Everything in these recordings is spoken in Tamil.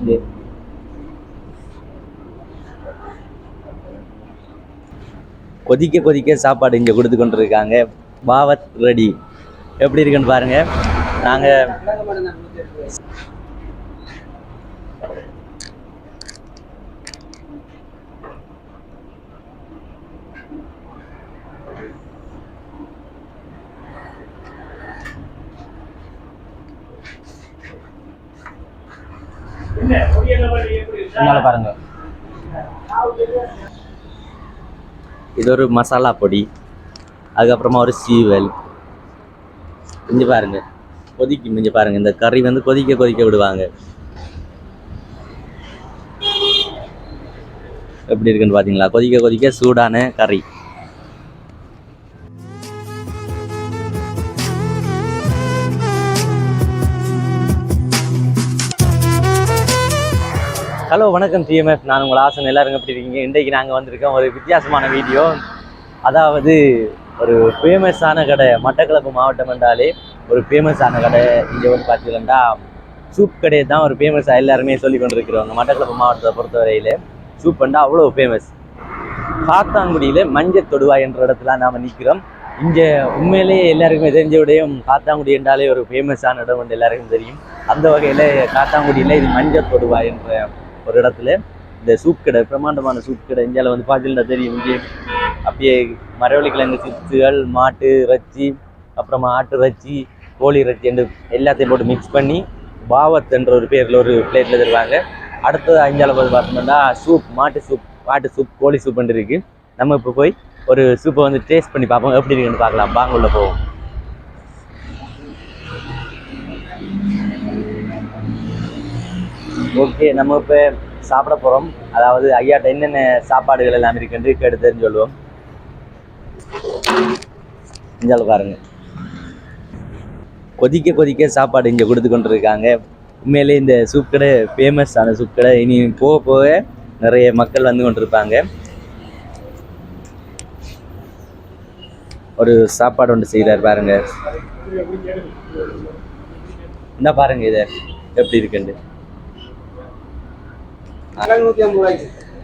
இது கொதிக்க கொதிக்க சாப்பாடு இங்கே கொடுத்து கொண்டு இருக்காங்க பாவத் ரெடி. எப்படி இருக்குன்னு பாருங்க. நாங்கள் முன்னால பாருங்க. இது ஒரு மசாலா பொடி அதுக்கப்புறமா ஒரு சீவல். இஞ்சி பாருங்க. கொதிக்கும் இஞ்சி பாருங்க. இந்த கறி வந்து கொதிக்க கொதிக்க விடுவாங்க. எப்படி இருக்குன்னு பார்த்தீங்களா கொதிக்க கொதிக்க சூடான கறி. ஹலோ வணக்கம் டிஎம்எஃப் நான் உங்கள் ஆசன். எல்லாரும் எப்படி இருக்கீங்க? இன்றைக்கு நாங்கள் வந்திருக்கோம் ஒரு வித்தியாசமான வீடியோ. அதாவது ஒரு ஃபேமஸான கடை மட்டக்களப்பு மாவட்டம் என்றாலே ஒரு ஃபேமஸான கடை. இங்கே வந்து பார்த்தீங்கன்னா சூப் கடை தான் ஒரு ஃபேமஸாக எல்லாருமே சொல்லி கொண்டிருக்கிறவங்க மட்டக்களப்பு மாவட்டத்தை பொறுத்தவரையில் சூப் பண்ணால் அவ்வளோ ஃபேமஸ் காத்தாங்குடியில் மஞ்சள் தொடுவாய் என்ற இடத்துல நாம் நிற்கிறோம். இங்கே உண்மையிலேயே எல்லாருக்குமே தெரிஞ்ச விடையும் காத்தாங்குடி என்றாலே ஒரு ஃபேமஸான இடம் வந்து எல்லாருக்கும் தெரியும். அந்த வகையில் காத்தாங்குடியில் இது மஞ்சள் தொடுவாய் என்ற ஒரு இடத்துல இந்த சூப் கடை பிரம்மாண்டமான சூப் கடை. இந்தியாவில் வந்து பார்த்தீங்கன்னா தெரியும் இங்கே அப்படியே மரவள்ளி கிழங்கு சிப்ஸுகள் மாட்டு இறைச்சி அப்புறமா ஆட்டு இறைச்சி கோழி இறைச்சி என்று எல்லாத்தையும் போட்டு மிக்ஸ் பண்ணி பாவத் என்ற ஒரு பேரில் ஒரு பிளேட்டில் தருவாங்க. அடுத்தது அஞ்சால போது பார்த்தோம்னா சூப் மாட்டு சூப் மாட்டு சூப் கோழி சூப் இருக்குது நம்ம இப்போ போய் ஒரு சூப்பை வந்து டேஸ்ட் பண்ணி பார்ப்போம். எப்படி இருக்குன்னு பார்க்கலாம். வாங்க உள்ள போவோம். ஓகே நம்ம இப்போ சாப்பிட போகிறோம் அதாவது ஐயாட்ட என்னென்ன சாப்பாடுகள் எல்லாம் இருக்குன்னு கேட்டு தெரிஞ்சு சொல்லுவோம் இஞ்சால் பாருங்க. கொதிக்க கொதிக்க சாப்பாடு இங்கே கொடுத்து கொண்டு இருக்காங்க உண்மையிலே இந்த சூப் கடை ஃபேமஸ் ஆன சூப் கடை. இனி போக போக நிறைய மக்கள் வந்து கொண்டிருப்பாங்க. ஒரு சாப்பாடு ஒன்று செய்கிறார் பாருங்க. என்ன பாருங்க இதை எப்படி இருக்குன்னு.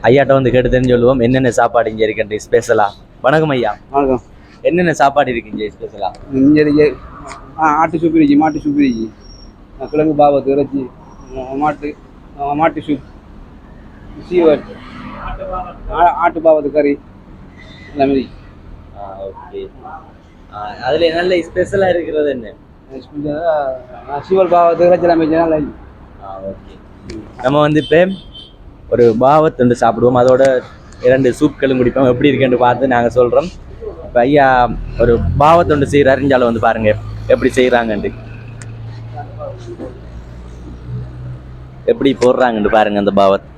ஐயாட்ட வந்து கேட்டு தெரிஞ்சு சொல்லுவோம். என்னென்ன சாப்பாடு இங்கே இருக்குன்னு ஸ்பெஷலா வணக்கம் ஐயா. வணக்கம். என்னென்ன சாப்பாடு இருக்கு இங்கே ஸ்பெஷலா இங்கே ஆட்டு சூப் இருக்கு மாட்டு சூப் இருக்கு கிழங்கு பாபத்து இறைச்சி மாட்டு மாட்டு சூப் சீவல் ஆ- ஆட்டு பாவத்து கறி எல்லாமே ஓகே. அதுல நல்ல ஸ்பெஷலா இருக்கிறது என்ன? சீவல் பாவத்து இறைச்சி எல்லாமே. நல்லா ஓகே. நம்ம வந்து இப்போ ஒரு பாவத் சாப்பிடுவோம். அதோட இரண்டு சூப்களும் குடிப்போம். எப்படி இருக்குன்னு பார்த்து நாங்கள் சொல்கிறோம் இப்போ ஐயா ஒரு பாவத்துண்டு செய்கிறாரு இஞ்சால வந்து பாருங்க எப்படி செய்கிறாங்கன்ட்டு எப்படி போடுறாங்கன்னு பாருங்க அந்த பாவத்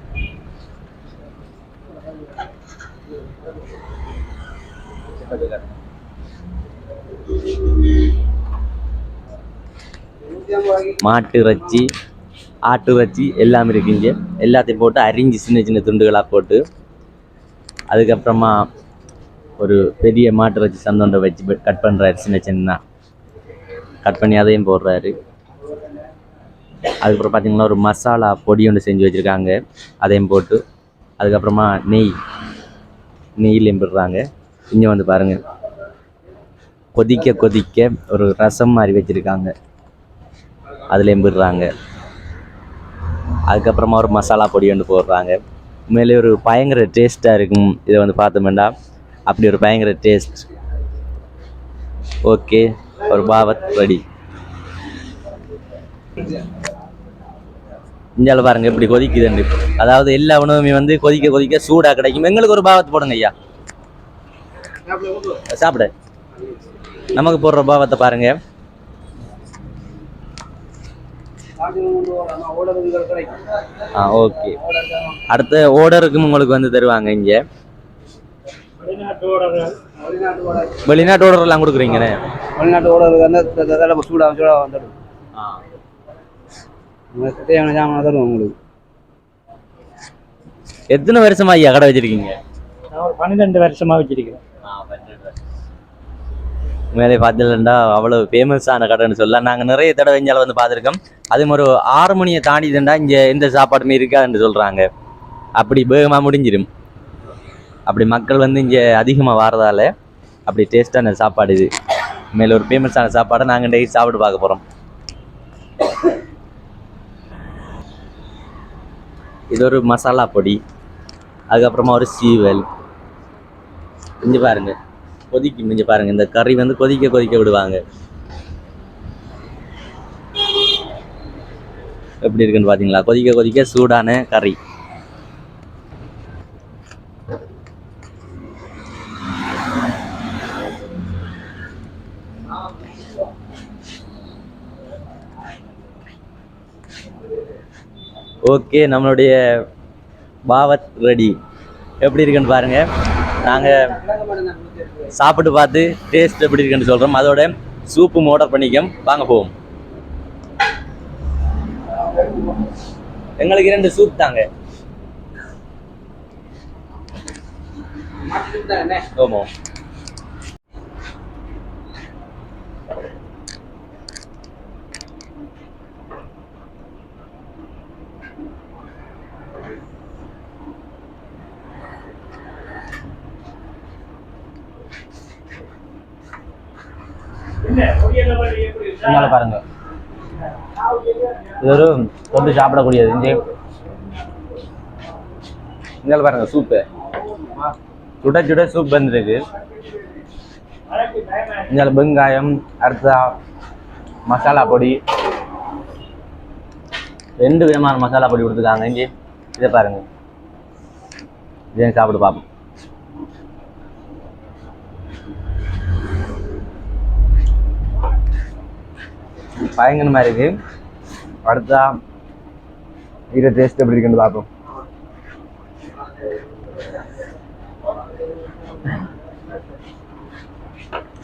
மாட்டு இறைச்சி ஆட்டு வச்சு எல்லாம் இருக்குங்க. எல்லாத்தையும் போட்டு அரிஞ்சு சின்ன சின்ன துண்டுகளாக போட்டு அதுக்கப்புறமா ஒரு பெரிய மாட்டு வச்சு சந்தோண்டை வச்சு கட் பண்ணுறாரு சின்ன சின்ன கட் பண்ணி அதையும் போடுறாரு. அதுக்கப்புறம் பார்த்திங்கன்னா ஒரு மசாலா பொடி ஒன்று செஞ்சு வச்சுருக்காங்க. அதையும் போட்டு அதுக்கப்புறமா நெய் நெய்லையும் போடுறாங்க. இங்கே வந்து பாருங்கள் கொதிக்க கொதிக்க ஒரு ரசம் மாதிரி வச்சுருக்காங்க. அதில் எம்பிடுறாங்க அதுக்கப்புறமா ஒரு மசாலா பொடி ஒன்று போடுறாங்க. உண்மையிலே ஒரு பயங்கர டேஸ்ட்டாக இருக்கும். இதை வந்து பார்த்தோம்னா அப்படி ஒரு பயங்கர டேஸ்ட். ஓகே ஒரு பாவத் ரெடி இந்தியாவில் பாருங்கள் இப்படி கொதிக்குதுன்னு. அதாவது எல்லா உணவுமே வந்து கொதிக்க கொதிக்க சூடாக கிடைக்கும். எங்களுக்கு ஒரு பாவத்தை போடுங்க ஐயா. சாப்பிட. நமக்கு போடுற பாவத்தை பாருங்கள் ஆ ஓகே. அடுத்த ஓர்டருக்கும் உங்களுக்கு வந்து தருவாங்க இங்கே. வெளிநாட்டு order எல்லாம் கொடுக்குறீங்கண்ணே. வெளிநாட்டு ஓடர் வந்து சூடாக சூடாக வந்துடும். தேவையான சாமான் தருவோம் உங்களுக்கு. எத்தனை வருஷமா ஐயா கடை வச்சிருக்கீங்க? பன்னிரெண்டு வருஷமா வச்சிருக்கிறேன். மேலே பார்த்துலண்டா அவ்வளோ ஃபேமஸான கடைன்னு சொல்லலாம். நாங்கள் நிறைய தடவை இங்கே வந்து பார்த்துருக்கோம். அதே மாதிரி ஒரு ஆறு மணியை தாண்டிதுண்டா இங்கே எந்த சாப்பாடுமே இருக்காதுன்னு சொல்கிறாங்க அப்படி வேகமாக முடிஞ்சிடும் அப்படி மக்கள் வந்து இங்கே அதிகமாக வாரதால அப்படி டேஸ்டான சாப்பாடு இது. மேலே ஒரு ஃபேமஸான சாப்பாடை நாங்கள் டெய்லி சாப்பிட்டு பார்க்க போகிறோம் இது ஒரு மசாலா பொடி அதுக்கப்புறமா ஒரு சீவல். இங்கே பாருங்கள் கொதிக்கும் இங்கே பாருங்க இந்த கறி வந்து கொதிக்க கொதிக்க விடுவாங்க. எப்படி இருக்குன்னு பார்த்தீங்களா கொதிக்க கொதிக்க சூடான கறி. ஓகே நம்மளுடைய பாவத் ரெடி. எப்படி இருக்குன்னு பாருங்க? நாங்கள் சாப்பிட்டு பார்த்து டேஸ்ட் எப்படி இருக்குன்னு சொல்கிறோம் அதோட சூப்பும் ஆர்டர் பண்ணிக்கோம். வாங்க போவோம். எங்களுக்கு இரண்டு சூப் தாங்க. ஆமாம் இதனால பாருங்க. இது ஒரு தொட்டு சாப்பிடக்கூடியது. இங்கே இங்கே பாருங்க சூப்பு சுட சுட சூப் வந்துருக்கு. இங்கே வெங்காயம் அடுத்தா மசாலா பொடி. ரெண்டு விதமான மசாலா பொடி கொடுத்துருக்காங்க. இங்கே இதை பாருங்க. இதையும் சாப்பிட்டு பார்ப்போம் பயங்கரமா இருக்கு. அடுத்தா இதை டேஸ்ட் எப்படி இருக்குன்னு பார்ப்போம்.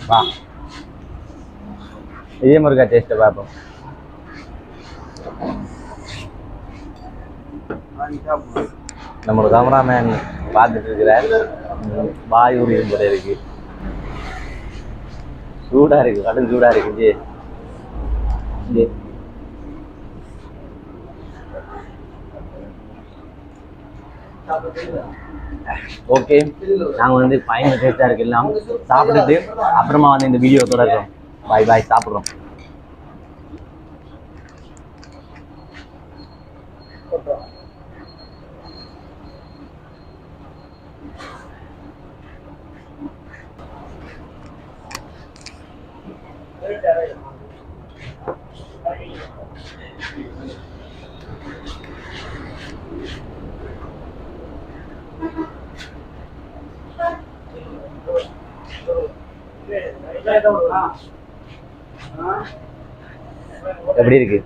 வா. இதே முருகா டேஸ்ட்டை பார்ப்போம். நம்மளோட கேமராமேன் பார்த்துட்டு இருக்கிறார். வாய் உரியும் போல இருக்கு. சூடா இருக்கு கடும் சூடா இருக்குது ஓகே நாங்கள் வந்து பயங்கர டேஸ்டாக இருக்கு எல்லாம். சாப்பிட்டுட்டு அப்புறமா வந்து இந்த வீடியோ தொடர்றோம். பாய் பாய் சாப்பிட்றோம். எப்படி இருக்கு?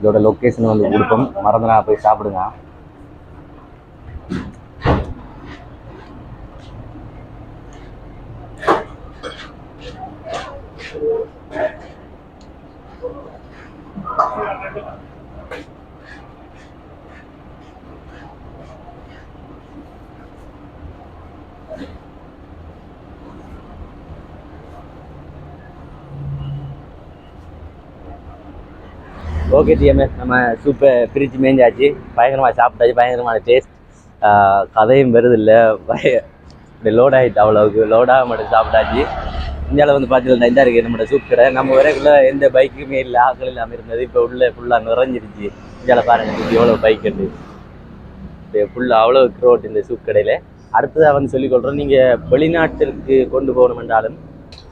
இதோட லொக்கேஷன் வந்து கொடுப்போம் மறந்துனா போய் சாப்பிடுங்க. ஓகே டிஎம்எஸ் நம்ம சூப்பர் பிரித்து மேஞ்சாச்சு. பயங்கரமாக சாப்பிட்டாச்சு பயங்கரமான டேஸ்ட் கதையும் வருது இல்லை பய இப்படி லோட் ஆகிட்டு அவ்வளோவுக்கு. லோடாக மட்டும் சாப்பிட்டாச்சு. இந்தியாவில் வந்து பார்த்தீங்கன்னா இந்த இருக்குது நம்மளோட சூப் கடை. நம்ம வரைக்குள்ள எந்த பைக்குமே இல்லை ஆக்கள் இல்லாமல் இருந்தது. இப்போ உள்ளே ஃபுல்லாக நிறைஞ்சிருச்சு இந்தியாவில் பாருங்கள் எவ்வளோ பைக் உண்டு ஃபுல்லாக அவ்வளோ க்ரோட் இந்த சூப் கடையில். அடுத்ததாக வந்து சொல்லிக்கொள்கிறோம் நீங்கள் வெளிநாட்டிற்கு கொண்டு போகணும் என்றாலும்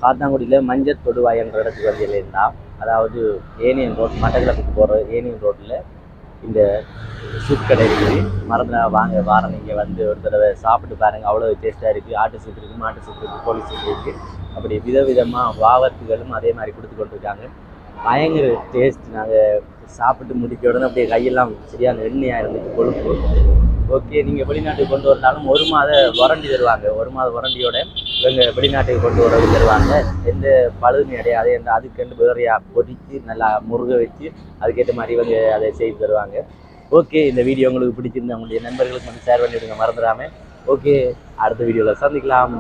காத்தாங்குடியில் மஞ்சள் தொடுவாய் என்ற இடத்துக்கு வந்து இல்லைன்னா அதாவது ஏனியன் ரோட் மட்டக்களப்புக்கு போகிற ஏனியன் ரோட்டில் இந்த சூப் கடை இருக்குது. மறந்து வாங்க வாரம் நீங்கள் வந்து ஒரு தடவை சாப்பிட்டு பாருங்கள் அவ்வளோ டேஸ்ட்டாக இருக்குது ஆட்டு சூப் இருக்குது மாட்டு சூப் இருக்குது கோழி சூப் இருக்குது அப்படி விதவிதமாக வாவத்துகளும் அதே மாதிரி கொடுத்து கொண்டிருக்காங்க. பயங்கர டேஸ்ட் நாங்கள் சாப்பிட்டு முடிக்க உடனே அப்படியே கையெல்லாம் சரியான எண்ணெயாக இருந்துச்சு கொழுப்பு. ஓகே நீங்கள் வெளிநாட்டுக்கு கொண்டு வந்தாலும் ஒரு மாத வரண்டி தருவாங்க. ஒரு மாத வரண்டியோட இவங்க வெளிநாட்டுக்கு கொண்டு வரது தருவாங்க. எந்த பழுதுமே அடையாது எந்த அதுக்கெண்டு வேறையாக பொரித்து நல்லா முருக வச்சு அதுக்கேற்ற மாதிரி இவங்க அதை செய்து தருவாங்க. ஓகே இந்த வீடியோ உங்களுக்கு பிடிச்சிருந்தா உங்களுடைய நண்பர்களுக்கு வந்து ஷேர் பண்ணிவிடுங்க மறந்துடாமல் ஓகே அடுத்த வீடியோவில் சந்திக்கலாம்.